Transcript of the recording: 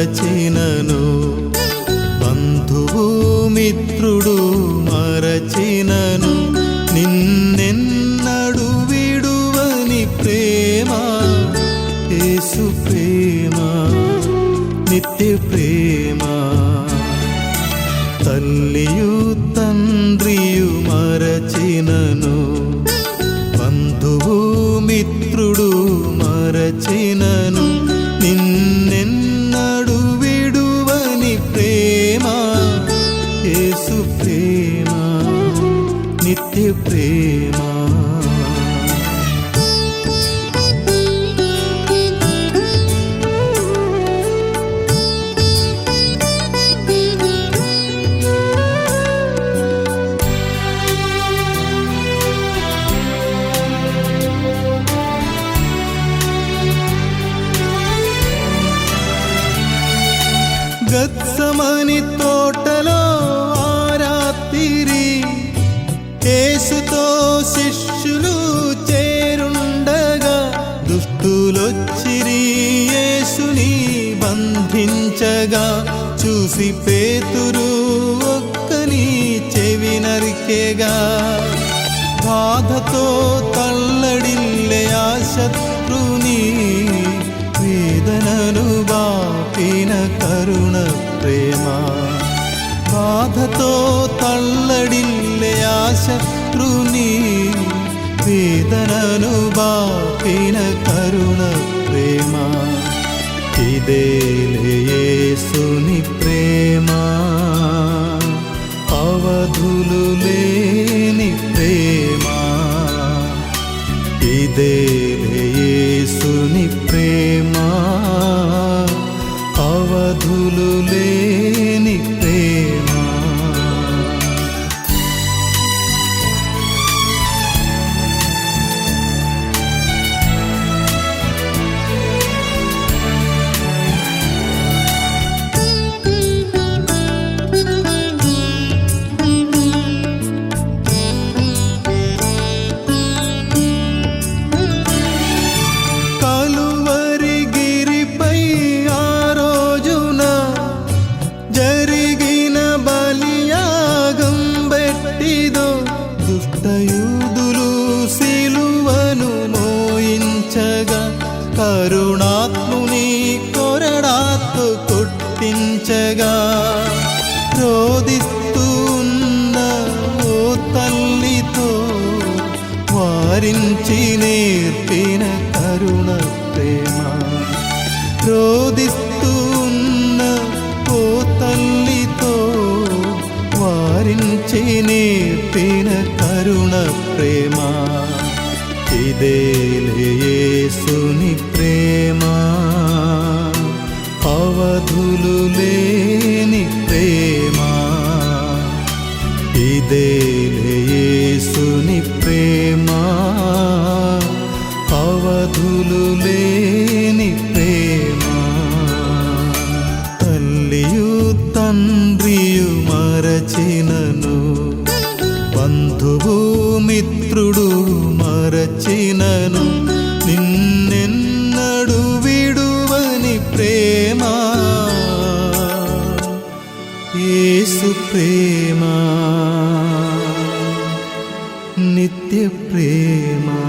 మరచినను. బంధువు మిత్రుడు మరచినను. నిన్నెన్నడు విడువని ప్రేమ. యేసు ప్రేమ నిత్య ప్రేమ. తల్లియు తండ్రియు మరచినను. బంధువు మిత్రుడు మరచినను. నిన్నెన్న ప్రేమ నిత్య ప్రేమ. గత్సమని తోటలో శిష్యులు చేరుండగా దుష్టులొచ్చిరి యేసుని బంధించగా చూసి పేతురు ఒక్కని చెవి నరికేగా. బాధతో తల్లడిల్లే ఆ శత్రుని వేదనను బాపిన కరుణ ప్రేమ. బాధతో తల్లడిల్లే ఆ శత్రు శత్రుని వేదనను బాపిన కరుణ ప్రేమ. ఇదేసుని ప్రేమ. అవధులు లే మోయించగా కరుణాత్ముని కొరడాత్తు కొట్టించగా. రోదిస్తూ ఉన్న ఓ తల్లితో వారించి నేర్పిన కరుణ ప్రేమ. రోదిస్తూ ఉన్న ఓ తల్లితో వారించి నేర్పిన కరుణ ప్రేమ. ఇదేసుని ప్రేమ అవధులు లేని ప్రేమ ఇదేసుని ప్రేమ అవధులు లేని ప్రేమ తల్లియు తండ్రియు మరచినను బంధువు మిత్రుడు మరచినను నిన్నెన్నడు విడువని ప్రేమ ఏసు ప్రేమ నిత్య ప్రేమా